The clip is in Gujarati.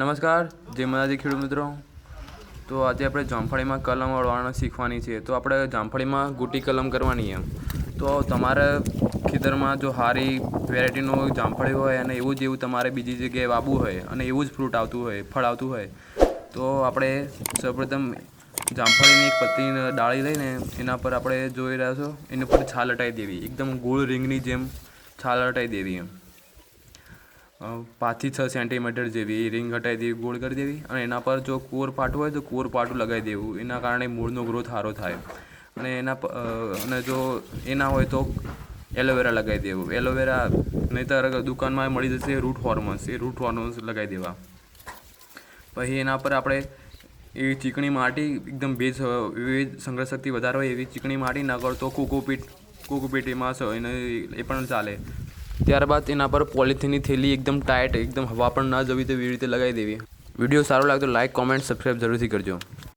નમસ્કાર, જય માતાજી ખેડૂત મિત્રો. તો આજે આપણે જામફળીમાં કલમ વળવાનું શીખવાની છે. તો આપણે જામફળીમાં ગુટી કલમ કરવાની એમ. તો તમારે ખેતરમાં જો સારી વેરાયટીનું જામફળી હોય અને એવું જ એવું તમારે બીજી જગ્યાએ વાવવું હોય અને એવું જ ફ્રૂટ આવતું હોય, ફળ આવતું હોય, તો આપણે સૌપ્રથમ જામફળીની એક પત્રીની ડાળી લઈને એના પર આપણે જોઈ રહ્યા છો, એની પર છાલ હટાવી દેવી. એકદમ ગોળ રીંગની જેમ છાલ હટાવી દેવી એમ. પાંચથી છ સેન્ટીમીટર જેવી રિંગ હટાવી દેવી, ગોળ કરી દેવી અને એના પર જો કોર પાટું હોય તો કોર પાટું લગાવી દેવું. એના કારણે મૂળનો ગ્રોથ સારો થાય. અને એના અને જો એ ના હોય તો એલોવેરા લગાવી દેવું. એલોવેરા નહીંતર દુકાનમાં મળી જશે રૂટ હોર્મોન્સ એ રૂટ હોર્મોન્સ લગાવી દેવા. પછી એના પર આપણે એવી ચીકણી માટી એકદમ ભેજ વિવિધ સંગ્રહ શક્તિ વધારે હોય એવી ચીકણી માટી ના કરતો કોકોપીટ કોકોપીટ એમાં એને એ પણ ચાલે. ત્યારબાદ એના પર પોલિથીનની થેલી એકદમ ટાઈટ એકદમ હવા પણ ના જવી તેવી રીતે લગાવી દેવી. વીડિયો સારો લાગે તો લાઈક કોમેન્ટ સબસ્ક્રાઈબ જરૂરથી કરજો.